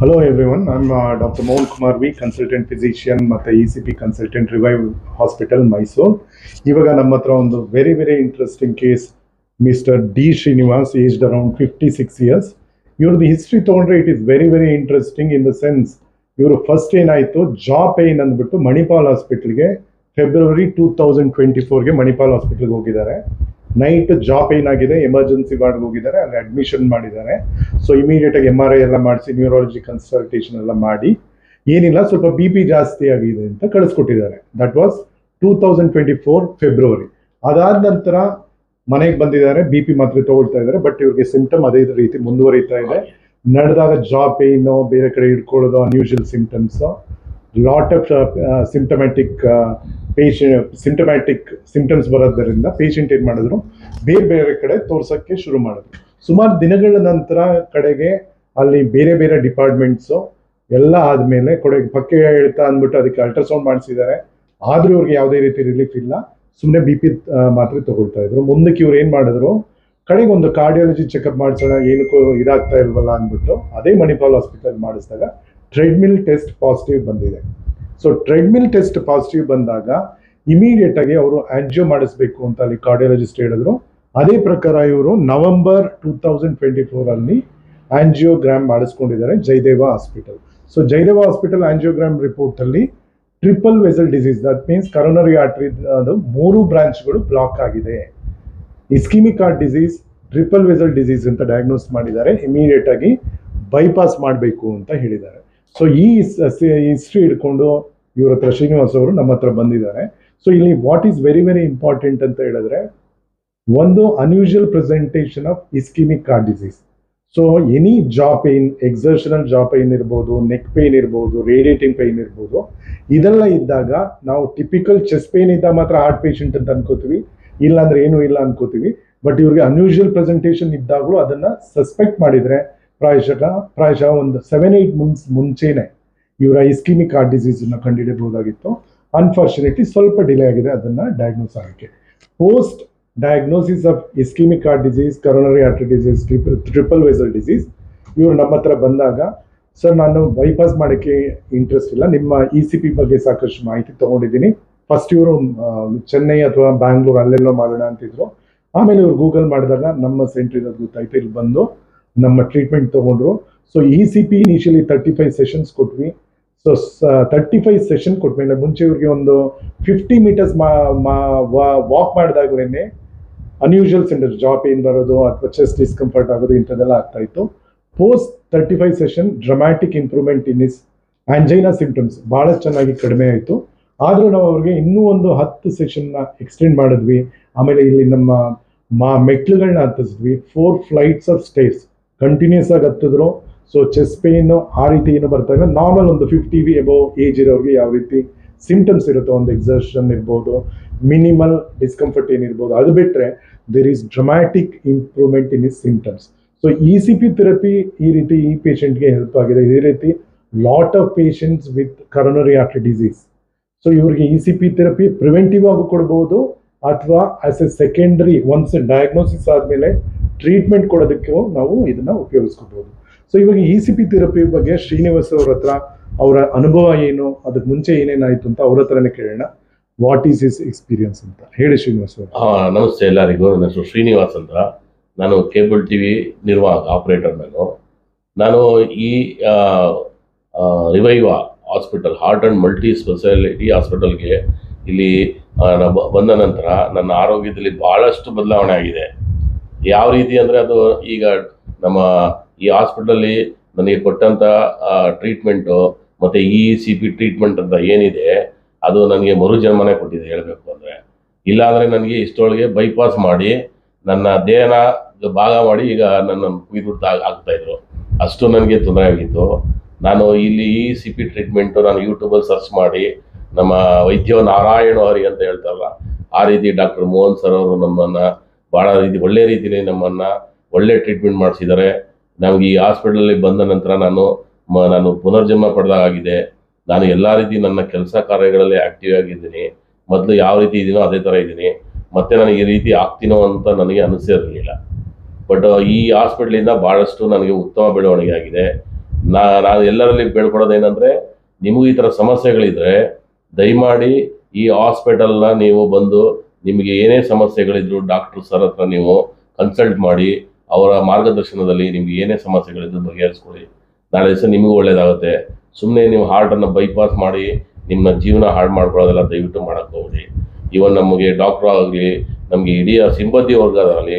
Hello everyone ನಾನು doctor Mohan Kumar V consultant physician ಮತ್ತು E C P consultant revive hospital Mysuru ಇವಾಗ ನಮ್ಮ ಹತ್ರ ಒಂದು very very interesting case mister D Srinivas aged around fifty six years ಇವ್ರದ್ದು history ತೊಗೊಂಡ್ರೆ it is very very interesting in the sense ಇವರು first ಏನಾಯಿತು jaw pain ಅಂದ್ಬಿಟ್ಟು ಮಣಿಪಾಲ್ ಹಾಸ್ಪಿಟ್ಲ್ಗೆ ಫೆಬ್ರವರಿ ಟೂ ತೌಸಂಡ್ ಟ್ವೆಂಟಿ ಫೋರ್ಗೆ ಮಣಿಪಾಲ್ ಹಾಸ್ಪಿಟ್ಲ್ಗೆ ಹೋಗಿದ್ದಾರೆ. ನೈಟ್ ಜಾಬ್ ಪೇನ್ ಆಗಿದೆ ಎಮರ್ಜೆನ್ಸಿ ವಾರ್ಡ್ಗೆ ಹೋಗಿದ್ದಾರೆ ಅಲ್ಲಿ ಅಡ್ಮಿಷನ್ ಮಾಡಿದ್ದಾರೆ. ಸೊ ಇಮಿಡಿಯೇಟ್ ಆಗಿ ಎಂ ಆರ್ ಐ ಎಲ್ಲ ಮಾಡಿಸಿ ನ್ಯೂರಾಲಜಿ ಕನ್ಸಲ್ಟೇಷನ್ ಎಲ್ಲ ಮಾಡಿ ಏನಿಲ್ಲ ಸ್ವಲ್ಪ ಬಿ ಪಿ ಜಾಸ್ತಿ ಆಗಿದೆ ಅಂತ ಕಳಿಸ್ಕೊಟ್ಟಿದ್ದಾರೆ. That was two thousand twenty four February ಅದಾದ ನಂತರ ಮನೆಗೆ ಬಂದಿದ್ದಾರೆ ಬಿ ಪಿ ಮಾತ್ರ ತಗೊಳ್ತಾ ಇದ್ದಾರೆ ಬಟ್ ಇವ್ರಿಗೆ ಸಿಂಪ್ಟಮ್ ಅದೇ ರೀತಿ ಮುಂದುವರಿತಾ ಇದೆ. ನಡೆದಾಗ ಜಾ ಪೇಯ್ನು ಬೇರೆ ಕಡೆ ಇಟ್ಕೊಳ್ಳೋದು unusual symptoms lot of symptomatic patient symptomatic symptoms ಬರೋದರಿಂದ ಪೇಷಂಟ್ ಏನು ಮಾಡಿದ್ರು, ಬೇರೆ ಬೇರೆ ಕಡೆ ತೋರ್ಸೋಕ್ಕೆ ಶುರು ಮಾಡಿದ್ರು. ಸುಮಾರು ದಿನಗಳ ನಂತರ ಕಡೆಗೆ ಅಲ್ಲಿ ಬೇರೆ ಬೇರೆ ಡಿಪಾರ್ಟ್ಮೆಂಟ್ಸು ಎಲ್ಲ ಆದಮೇಲೆ ಕೊಡೆ ಪಕ್ಕೆ ಹೇಳ್ತಾ ಅಂದ್ಬಿಟ್ಟು ಅದಕ್ಕೆ ಅಲ್ಟ್ರಾಸೌಂಡ್ ಮಾಡಿಸಿದ್ದಾರೆ. ಆದರೂ ಅವ್ರಿಗೆ ಯಾವುದೇ ರೀತಿ ರಿಲೀಫ್ ಇಲ್ಲ. ಸುಮ್ಮನೆ ಬಿ ಪಿ ಮಾತ್ರೆ ತಗೊಳ್ತಾ ಇದ್ರು. ಮುಂದಕ್ಕೆ ಇವ್ರು ಏನು ಮಾಡಿದ್ರು, ಕಡೆಗೆ ಒಂದು ಕಾರ್ಡಿಯಾಲಜಿ ಚೆಕಪ್ ಮಾಡಿಸೋಣ, ಏನಕ್ಕೂ ಇದಾಗ್ತಾ ಇಲ್ವಲ್ಲ ಅಂದ್ಬಿಟ್ಟು ಅದೇ ಮಣಿಪಾಲ್ ಹಾಸ್ಪಿಟಲ್ ಮಾಡಿಸಿದಾಗ ಟ್ರೆಡ್ಮಿಲ್ ಟೆಸ್ಟ್ ಪಾಸಿಟಿವ್ ಬಂದಿದೆ. ಸೊ ಟ್ರೆಡ್ಮಿಲ್ ಟೆಸ್ಟ್ ಪಾಸಿಟಿವ್ ಬಂದಾಗ ಇಮಿಡಿಯೇಟ್ ಆಗಿ ಅವರು ಆಂಜಿಯೋ ಮಾಡಿಸ್ಬೇಕು ಅಂತ ಅಲ್ಲಿ ಕಾರ್ಡಿಯಾಲಜಿಸ್ಟ್ ಹೇಳಿದ್ರು. ಅದೇ ಪ್ರಕಾರ ಇವರು ನವೆಂಬರ್ ಟೂ ತೌಸಂಡ್ ಟ್ವೆಂಟಿ ಫೋರಲ್ಲಿ angiogram ಮಾಡಿಸ್ಕೊಂಡಿದ್ದಾರೆ Jayadeva hospital. So Jayadeva hospital angiogram ರಿಪೋರ್ಟಲ್ಲಿ triple vessel disease that means coronary artery ಅದು ಮೂರು ಬ್ರಾಂಚ್ಗಳು ಬ್ಲಾಕ್ ಆಗಿದೆ. Ischemic heart disease, triple vessel disease ಅಂತ ಡಯಾಗ್ನೋಸ್ ಮಾಡಿದ್ದಾರೆ. ಇಮಿಡಿಯೇಟ್ ಆಗಿ ಬೈಪಾಸ್ ಮಾಡಬೇಕು ಅಂತ ಹೇಳಿದ್ದಾರೆ. ಸೊ ಈ ಹಿಸ್ಟ್ರಿ ಹಿಡ್ಕೊಂಡು ಇವ್ರ ಹತ್ರ ಶ್ರೀನಿವಾಸ್ ಅವರು ನಮ್ಮ ಹತ್ರ ಬಂದಿದ್ದಾರೆ. ಸೊ ಇಲ್ಲಿ what is very very important ಅಂತ ಹೇಳಿದ್ರೆ, ಒಂದು unusual presentation of ischemic card disease so any jaw pain exertional jaw pain ಇರ್ಬೋದು ನೆಕ್ ಪೇನ್ ಇರ್ಬೋದು ರೇಡಿಯೇಟಿಂಗ್ ಪೇನ್ ಇರ್ಬೋದು, ಇದೆಲ್ಲ ಇದ್ದಾಗ ನಾವು ಟಿಪಿಕಲ್ ಚೆಸ್ಟ್ ಪೇನ್ ಇದ್ದಾಗ ಮಾತ್ರ ಹಾರ್ಟ್ ಪೇಷಂಟ್ ಅಂತ ಅನ್ಕೋತೀವಿ. ಇಲ್ಲಾಂದ್ರೆ ಏನೂ ಇಲ್ಲ ಅನ್ಕೋತೀವಿ. ಬಟ್ ಇವ್ರಿಗೆ ಅನ್ಯೂಶುವಲ್ ಪ್ರೆಸೆಂಟೇಷನ್ ಇದ್ದಾಗಲೂ ಅದನ್ನ ಸಸ್ಪೆಕ್ಟ್ ಮಾಡಿದ್ರೆ ಪ್ರಾಯಶಃ ಪ್ರಾಯಶಃ ಒಂದು ಸೆವೆನ್ ಏಯ್ಟ್ ಮಂತ್ಸ್ ಮುಂಚೆನೆ ಇವರ ಇಸ್ಕಿಮಿಕ್ ಹಾರ್ಟ್ ಡಿಸೀಸ್ ಅನ್ನ ಕಂಡುಹಿಡಬಹುದಾಗಿತ್ತು ಅನ್ಫಾರ್ಚುನೇಟ್ಲಿ ಸ್ವಲ್ಪ ಡಿಲೇ ಆಗಿದೆ ಅದನ್ನ ಡಯಾಗ್ನೋಸ್ ಆಗಕ್ಕೆ. Post diagnosis of ischemic heart disease coronary heart disease triple vessel disease ಇವರು ನಮ್ಮ ಹತ್ರ ಬಂದಾಗ ಸರ್ ನಾನು ಬೈಪಾಸ್ ಮಾಡೋಕ್ಕೆ ಇಂಟ್ರೆಸ್ಟ್ ಇಲ್ಲ. ನಿಮ್ಮ ಇ ಸಿ ಪಿ ಬಗ್ಗೆ ಸಾಕಷ್ಟು ಮಾಹಿತಿ ತೊಗೊಂಡಿದ್ದೀನಿ. ಫಸ್ಟ್ ಇವರು ಚೆನ್ನೈ ಅಥವಾ ಬ್ಯಾಂಗ್ಳೂರ್ ಅಲ್ಲೆಲ್ಲೋ ಮಾಡೋಣ ಅಂತಿದ್ರು. ಆಮೇಲೆ ಇವರು ಗೂಗಲ್ ಮಾಡಿದಾಗ ನಮ್ಮ ಸೆಂಟ್ರಿನಲ್ಲಿ ಗೊತ್ತಾಯ್ತು. ಇಲ್ಲಿ ಬಂದು ನಮ್ಮ ಟ್ರೀಟ್ಮೆಂಟ್ ತಗೊಂಡ್ರು. So E C P initially thirty five sessions ಕೊಟ್ವಿ ಸೊ ತರ್ಟಿ ಫೈವ್ ಸೆಷನ್ ಕೊಟ್ಮೇಲೆ ಮುಂಚೆ ಇವ್ರಿಗೆ ಒಂದು ಫಿಫ್ಟಿ ಮೀಟರ್ಸ್ ವಾಕ್ ಮಾಡಿದಾಗಲೇ ಅನ್ಯೂಶುವಲ್ ಸಿಂಡರ್ ಜಾ ಪೇನ್ ಬರೋದು ಅಥವಾ ಚೆಸ್ಟ್ ಡಿಸ್ಕಂಫರ್ಟ್ ಆಗೋದು, ಇಂಥದ್ದೆಲ್ಲ ಆಗ್ತಾ ಇತ್ತು. Post thirty five session dramatic improvement in is angina symptoms ಭಾಳಷ್ಟು ಚೆನ್ನಾಗಿ ಕಡಿಮೆ ಆಯಿತು. ಆದರೂ ನಾವು ಅವ್ರಿಗೆ ಇನ್ನೂ ಒಂದು ಹತ್ತು ಸೆಷನ್ನ ಎಕ್ಸ್ಟೆಂಡ್ ಮಾಡಿದ್ವಿ. ಆಮೇಲೆ ಇಲ್ಲಿ ನಮ್ಮ ಮಾ ಮೆಟ್ಲುಗಳನ್ನ ಹತ್ತಿಸಿದ್ವಿ four flights of stairs continuous ಆಗಿ ಹತ್ತಿದ್ರು. ಸೊ ಚೆಸ್ಟ್ ಪೇನ್ ಆ ರೀತಿ ಏನು ಬರ್ತಾ ಇಲ್ಲ. ನಾರ್ಮಲ್ ಒಂದು ಫಿಫ್ಟಿ ವಿ ಎಬೋ ಏಜ್ ಇರೋರಿಗೆ ಯಾವ ರೀತಿ ಸಿಂಪ್ಟಮ್ಸ್ ಇರುತ್ತೋ ಒಂದು ಎಕ್ಸರ್ಷನ್ ಇರ್ಬೋದು. ಮಿನಿಮಲ್ ಡಿಸ್ಕಂಫರ್ಟ್ ಏನಿರ್ಬೋದು ಅದು ಬಿಟ್ಟರೆ there is dramatic improvement in his symptoms so E C P therapy ಈ ರೀತಿ ಈ ಪೇಷಂಟ್ಗೆ ಹೆಲ್ಪ್ ಆಗಿದೆ. ಇದೇ ರೀತಿ lot of patients with coronary artery disease so ಇವರಿಗೆ E C P therapy preventive ಆಗಿ ಕೊಡ್ಬೋದು. ಅಥವಾ as a secondary once diagnosis ಆದಮೇಲೆ ಟ್ರೀಟ್ಮೆಂಟ್ ಕೊಡೋದಕ್ಕೂ ನಾವು ಇದನ್ನ ಉಪಯೋಗಿಸ್ಕೋಬಹುದು ಸೊ ಇವಾಗ ಇ ಸಿ ಪಿ ಥೆರಪಿ ಬಗ್ಗೆ ಶ್ರೀನಿವಾಸ್ ಅವ್ರ ಹತ್ರ ಅವರ ಅನುಭವ ಏನು ಅದಕ್ಕೆ ಮುಂಚೆ ಏನೇನಾಯಿತು ಅಂತ ಅವ್ರ ಹತ್ರನೇ ಕೇಳೋಣ. ವಾಟ್ ಈಸ್ ಇಸ್ ಎಕ್ಸ್ಪೀರಿಯನ್ಸ್ ಅಂತ. ಹೇಳಿ ಶ್ರೀನಿವಾಸ್ ಅವರು. ಹಾಂ, ನಮಸ್ತೆ ಎಲ್ಲರಿಗೂ. ನನ್ನ ಹೆಸರು ಶ್ರೀನಿವಾಸ್ ಅಂತ. ನಾನು ಕೇಬಲ್ ಟಿ ವಿ ನಿರ್ವಾಹಕ ಆಪರೇಟರ್ ನಾನು. ನಾನು ಈ revive hospital heart and multi speciality ಹಾಸ್ಪಿಟಲ್ಗೆ ಇಲ್ಲಿ ಬಂದ ನಂತರ ನನ್ನ ಆರೋಗ್ಯದಲ್ಲಿ ಭಾಳಷ್ಟು ಬದಲಾವಣೆ ಆಗಿದೆ. ಯಾವ ರೀತಿ ಅಂದರೆ ಅದು ಈಗ ನಮ್ಮ ಈ ಹಾಸ್ಪಿಟಲಲ್ಲಿ ನನಗೆ ಕೊಟ್ಟಂಥ ಟ್ರೀಟ್ಮೆಂಟು ಮತ್ತು ಇ ಸಿ ಪಿ ಟ್ರೀಟ್ಮೆಂಟ್ ಅಂತ ಏನಿದೆ, ಅದು ನನಗೆ ಮರುಜನ್ಮನೆ ಕೊಟ್ಟಿದೆ ಹೇಳಬೇಕು ಅಂದರೆ. ಇಲ್ಲಾಂದರೆ ನನಗೆ ಇಷ್ಟೊಳಗೆ ಬೈಪಾಸ್ ಮಾಡಿ ನನ್ನ ದೇಹನ ಭಾಗ ಮಾಡಿ ಈಗ ನನ್ನ ಕುಯ್ದುಡ್ತಾ ಆಗ್ತಾ ಇದ್ರು. ಅಷ್ಟು ನನಗೆ ತೊಂದರೆ ಆಗಿತ್ತು. ನಾನು ಇಲ್ಲಿ ಇ ಸಿ ಪಿ ಟ್ರೀಟ್ಮೆಂಟು ನಾನು ಯೂಟ್ಯೂಬಲ್ಲಿ ಸರ್ಚ್ ಮಾಡಿ ನಮ್ಮ ವೈದ್ಯ ನಾರಾಯಣ ಅವರಿಗೆ ಅಂತ ಹೇಳ್ತಾರಲ್ಲ, ಆ ರೀತಿ ಡಾಕ್ಟರ್ ಮೋಹನ್ ಸರ್ ಅವರು ನಮ್ಮನ್ನು ಭಾಳ ರೀತಿ, ಒಳ್ಳೆ ರೀತಿಯಲ್ಲಿ ನಮ್ಮನ್ನು ಒಳ್ಳೆ ಟ್ರೀಟ್ಮೆಂಟ್ ಮಾಡಿಸಿದ್ದಾರೆ ನಮಗೆ ಈ ಹಾಸ್ಪಿಟಲಲ್ಲಿ ಬಂದ ನಂತರ ನಾನು ಮ, ನಾನು ಪುನರ್ಜನ್ಮ ಪಡೆದಾಗಿದೆ ನಾನು ಎಲ್ಲ ರೀತಿ ನನ್ನ ಕೆಲಸ ಕಾರ್ಯಗಳಲ್ಲಿ ಆಕ್ಟಿವ್ ಆಗಿದ್ದೀನಿ. ಮೊದಲು ಯಾವ ರೀತಿ ಇದೀನೋ ಅದೇ ಥರ ಇದ್ದೀನಿ ಮತ್ತೆ ನನಗೆ ಈ ರೀತಿ ಆಗ್ತೀನೋ ಅಂತ ನನಗೆ ಅನಿಸಿರಲಿಲ್ಲ ಬಟ್ ಈ ಹಾಸ್ಪಿಟ್ಲಿಂದ ಭಾಳಷ್ಟು ನನಗೆ ಉತ್ತಮ ಬೆಳವಣಿಗೆ ಆಗಿದೆ. ನಾನು ಎಲ್ಲರಲ್ಲಿ ಬೇಡ್ಕೊಡೋದೇನೆಂದರೆ ನಿಮಗೂ ಈ ಥರ ಸಮಸ್ಯೆಗಳಿದ್ರೆ ದಯಮಾಡಿ ಈ ಹಾಸ್ಪಿಟಲ್ನ ನೀವು ಬಂದು ನಿಮಗೆ ಏನೇ ಸಮಸ್ಯೆಗಳಿದ್ರು ಡಾಕ್ಟರ್, ಸರ್ ಹತ್ರ ನೀವು ಕನ್ಸಲ್ಟ್ ಮಾಡಿ ಅವರ ಮಾರ್ಗದರ್ಶನದಲ್ಲಿ ನಿಮ್ಗೆ ಏನೇ ಸಮಸ್ಯೆಗಳಿದ್ರು ಬಗೆಹರಿಸ್ಕೊಳ್ಳಿ. ನಾಳೆ ದಿವಸ ನಿಮಗೂ ಒಳ್ಳೇದಾಗುತ್ತೆ. ಸುಮ್ಮನೆ ನೀವು ಹಾರ್ಟನ್ನು ಬೈಪಾಸ್ ಮಾಡಿ ನಿಮ್ಮ ಜೀವನ ಹಾಳು ಮಾಡ್ಕೊಳ್ಳೋದೆಲ್ಲ ದಯವಿಟ್ಟು ಮಾಡೋಕ್ಕೆ ಹೋಗ್ರಿ ಇವನ್ ನಮಗೆ ಡಾಕ್ಟ್ರ್ ಆಗಲಿ, ನಮಗೆ ಇಡೀ ಸಿಬ್ಬಂದಿ ವರ್ಗದಲ್ಲಿ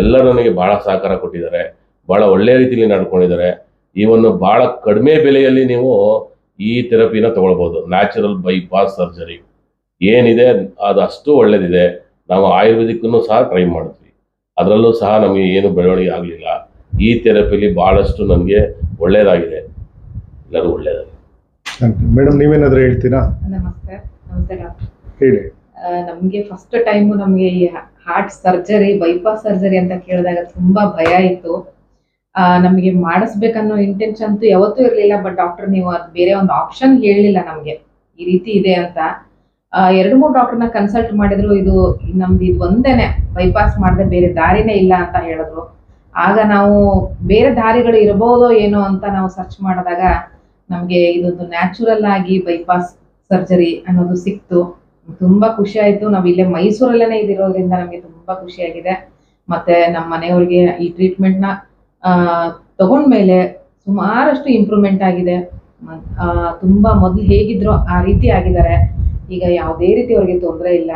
ಎಲ್ಲರೂ ನನಗೆ ಭಾಳ ಸಹಕಾರ ಕೊಟ್ಟಿದ್ದಾರೆ. ಭಾಳ ಒಳ್ಳೆಯ ರೀತಿಯಲ್ಲಿ ನಡ್ಕೊಂಡಿದ್ದಾರೆ. ಇವನ್ನು ಭಾಳ ಕಡಿಮೆ ಬೆಲೆಯಲ್ಲಿ ನೀವು ಈ ಥೆರಪಿನ ತಗೊಳ್ಬೋದು. ನ್ಯಾಚುರಲ್ ಬೈಪಾಸ್ ಸರ್ಜರಿ ಏನಿದೆ ಅದು ಅಷ್ಟು ಒಳ್ಳೇದಿದೆ. ನಾವು ಆಯುರ್ವೇದಿಕ್ಕೂ ಸಹ ಟ್ರೈ ಮಾಡಿದ್ವಿ ಅದರಲ್ಲೂ ಸಹ ನಮಗೆ ಏನು ಬೆಳವಣಿಗೆ ಆಗಲಿಲ್ಲ. ಈ ಥೆರಪಿಲಿ ಭಾಳಷ್ಟು ನನಗೆ ಒಳ್ಳೆಯದಾಗಿದೆ ಎಲ್ಲರೂ ಒಳ್ಳೆಯದಾಗಿದೆ ಮೇಡಮ್ ನೀವೇನಾದ್ರೂ ಹೇಳ್ತೀರಾ? ನಮಸ್ತೆ. ನಮಸ್ತೆ ಡಾಕ್ಟರ್. ಹೇಳಿ. ನಮಗೆ ಫಸ್ಟ್ ಟೈಮು ನಮಗೆ ಈ ಹಾರ್ಟ್ ಸರ್ಜರಿ ಬೈಪಾಸ್ ಸರ್ಜರಿ ಅಂತ ಕೇಳಿದಾಗ ತುಂಬಾ ಭಯ ಇತ್ತು. ನಮಗೆ ಮಾಡಿಸ್ಬೇಕನ್ನೋ ಇಂಟೆನ್ಷನ್ ಅಂತೂ ಯಾವತ್ತೂ ಇರಲಿಲ್ಲ ಬಟ್ ಡಾಕ್ಟರ್ ನೀವು ಅದು ಬೇರೆ ಒಂದು ಆಪ್ಷನ್ ಹೇಳಲಿಲ್ಲ ನಮಗೆ. ಈ ರೀತಿ ಇದೆ ಅಂತ. ಎರಡು ಮೂರು ಡಾಕ್ಟರ್ನ ಕನ್ಸಲ್ಟ್ ಮಾಡಿದ್ರು ಇದು ನಮ್ದು ಇದು ಒಂದೇನೆ ಬೈಪಾಸ್ ಮಾಡದೆ ಬೇರೆ ದಾರಿನೇ ಇಲ್ಲ ಅಂತ ಹೇಳಿದ್ರು. ಆಗ ನಾವು ಬೇರೆ ದಾರಿಗಳು ಇರಬಹುದೋ ಏನೋ ಅಂತ ನಾವು ಸರ್ಚ್ ಮಾಡಿದಾಗ ನಮಗೆ ಇದೊಂದು ನ್ಯಾಚುರಲ್ ಆಗಿ ಬೈಪಾಸ್ ಸರ್ಜರಿ ಅನ್ನೋದು ಸಿಕ್ತು. ತುಂಬಾ ಖುಷಿ ಆಯ್ತು. ನಾವು ಇಲ್ಲೇ ಮೈಸೂರಲ್ಲೇನೆ ಇದಿರೋದ್ರಿಂದ ನಮಗೆ ತುಂಬಾ ಖುಷಿಯಾಗಿದೆ ಮತ್ತೆ ನಮ್ಮ ಮನೆಯವ್ರಿಗೆ ಈ ಟ್ರೀಟ್ಮೆಂಟ್ನ ಆ, ತಗೊಂಡ್ಮೇಲೆ ಸುಮಾರಷ್ಟು ಇಂಪ್ರೂವ್ಮೆಂಟ್ ಆಗಿದೆ. ತುಂಬಾ ಮೊದಲು ಹೇಗಿದ್ರು ಆ ರೀತಿ ಆಗಿದ್ದಾರೆ. ಈಗ ಯಾವುದೇ ರೀತಿ ಅವ್ರಿಗೆ ತೊಂದರೆ ಇಲ್ಲ.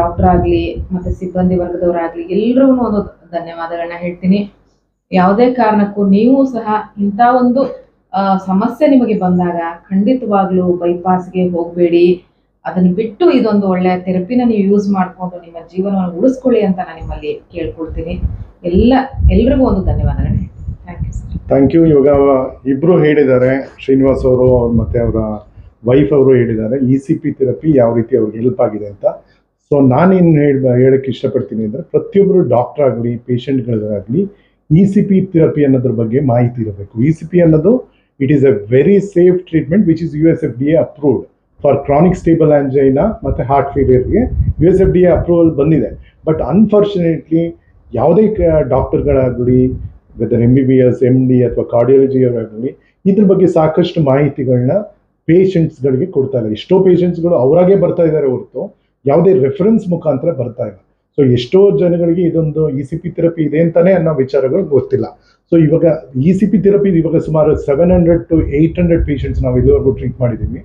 ಡಾಕ್ಟರ್ ಆಗ್ಲಿ, ಮತ್ತೆ ಸಿಬ್ಬಂದಿ ವರ್ಗದವರಾಗ್ಲಿ ಎಲ್ಲರೂ ಒಂದು ಧನ್ಯವಾದಗಳನ್ನ ಹೇಳ್ತೀನಿ. ಯಾವುದೇ ಕಾರಣಕ್ಕೂ ನೀವು ಸಹ ಇಂಥ ಒಂದು ಸಮಸ್ಯೆ ನಿಮಗೆ ಬಂದಾಗ ಖಂಡಿತವಾಗ್ಲೂ ಬೈಪಾಸ್ಗೆ ಹೋಗಬೇಡಿ. ಅದನ್ನು ಬಿಟ್ಟು ಇದೊಂದು ಒಳ್ಳೆ ಥೆರಪಿನ ನೀವು ಯೂಸ್ ಮಾಡಿಕೊಂಡು ನಿಮ್ಮ ಜೀವನವನ್ನು ಉಳಿಸ್ಕೊಳ್ಳಿ ಅಂತ ನಾನು ನಿಮ್ಮಲ್ಲಿ ಕೇಳ್ಕೊಳ್ತೀನಿ. ಎಲ್ಲ, ಎಲ್ರಿಗೂ ಒಂದು ಧನ್ಯವಾದಗಳನ್ನ ಥ್ಯಾಂಕ್ ಯು ಥ್ಯಾಂಕ್ ಯು ಇವಾಗ ಇಬ್ರು ಹೇಳಿದ್ದಾರೆ, ಶ್ರೀನಿವಾಸ್ ಅವರು ಮತ್ತೆ ಅವರ ವೈಫ್ ಅವರು ಹೇಳಿದ್ದಾರೆ ಇ ಸಿ ಪಿ ಥೆರಪಿ ಯಾವ ರೀತಿ ಅವ್ರಿಗೆ ಹೆಲ್ಪ್ ಆಗಿದೆ ಅಂತ. ಸೊ ನಾನೇನು ಹೇಳ ಹೇಳಕ್ಕೆ ಇಷ್ಟಪಡ್ತೀನಿ ಅಂದರೆ ಪ್ರತಿಯೊಬ್ಬರು ಡಾಕ್ಟರ್ ಆಗಲಿ ಪೇಷಂಟ್ಗಳಾಗಲಿ ಇ ಸಿ ಪಿ ಥೆರಪಿ ಅನ್ನೋದ್ರ ಬಗ್ಗೆ ಮಾಹಿತಿ ಇರಬೇಕು. ಇ ಸಿ ಪಿ ಅನ್ನೋದು it is a very safe treatment which is U S F D A approved for chronic stable angina ಮತ್ತು heart ಫೇಲಿಯರ್ಗೆ U S F D A approval ಬಂದಿದೆ. But unfortunately ಯಾವುದೇ ಡಾಕ್ಟರ್ಗಳಾಗಲಿ whether M B B S M D ಅಥವಾ ಕಾರ್ಡಿಯಾಲಜಿಯವರಾಗಲಿ ಇದ್ರ ಬಗ್ಗೆ ಸಾಕಷ್ಟು ಮಾಹಿತಿಗಳನ್ನ ಪೇಷಂಟ್ಸ್ಗಳಿಗೆ ಕೊಡ್ತಾ ಇಲ್ಲ. ಎಷ್ಟೋ ಪೇಷಂಟ್ಸ್ಗಳು ಅವರಾಗೆ ಬರ್ತಾ ಇದ್ದಾರೆ ಹೊರತು ಯಾವುದೇ ರೆಫರೆನ್ಸ್ ಮುಖಾಂತರ ಬರ್ತಾ ಇಲ್ಲ. ಸೊ ಎಷ್ಟೋ ಜನಗಳಿಗೆ ಇದೊಂದು ಇ ಸಿ ಪಿ ಥೆರಪಿ ಇದೆ ಅಂತಾನೆ ಅನ್ನೋ ವಿಚಾರಗಳು ಗೊತ್ತಿಲ್ಲ. ಸೊ ಇವಾಗ ಇ ಸಿ ಪಿ ಥೆರಪಿ ಇವಾಗ ಸುಮಾರು seven hundred to eight hundred patients ನಾವು ಇದುವರೆಗೂ ಟ್ರೀಟ್ ಮಾಡಿದ್ದೀವಿ.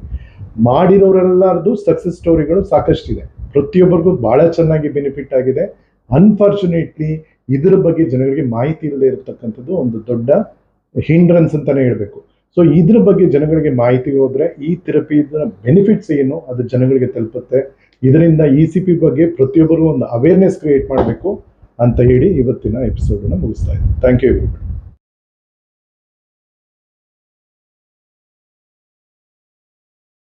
ಮಾಡಿರೋರೆಲ್ಲರದು ಸಕ್ಸಸ್ ಸ್ಟೋರಿಗಳು ಸಾಕಷ್ಟಿದೆ. ಪ್ರತಿಯೊಬ್ಬರಿಗೂ ಭಾಳ ಚೆನ್ನಾಗಿ ಬೆನಿಫಿಟ್ ಆಗಿದೆ. ಅನ್ಫಾರ್ಚುನೇಟ್ಲಿ ಇದ್ರ ಬಗ್ಗೆ ಜನಗಳಿಗೆ ಮಾಹಿತಿ ಇಲ್ಲದೆ ಇರತಕ್ಕಂಥದ್ದು ಒಂದು ದೊಡ್ಡ ಹಿಂಡ್ರನ್ಸ್ ಅಂತಾನೆ ಹೇಳಬೇಕು. ಸೊ ಇದ್ರ ಬಗ್ಗೆ ಜನಗಳಿಗೆ ಮಾಹಿತಿ ಹೋದ್ರೆ ಈ ಥೆರಪಿ ಬೆನಿಫಿಟ್ಸ್ ಏನು ಅದು ಜನಗಳಿಗೆ ತಲುಪುತ್ತೆ. ಇದರಿಂದ ಇ ಸಿ ಪಿ ಬಗ್ಗೆ ಪ್ರತಿಯೊಬ್ಬರು ಒಂದು ಅವೇರ್ನೆಸ್ ಕ್ರಿಯೇಟ್ ಮಾಡಬೇಕು ಅಂತ ಹೇಳಿ ಇವತ್ತಿನ ಎಪಿಸೋಡನ್ನು ಮುಗಿಸ್ತಾ ಇದ್ದೀನಿ. Thank you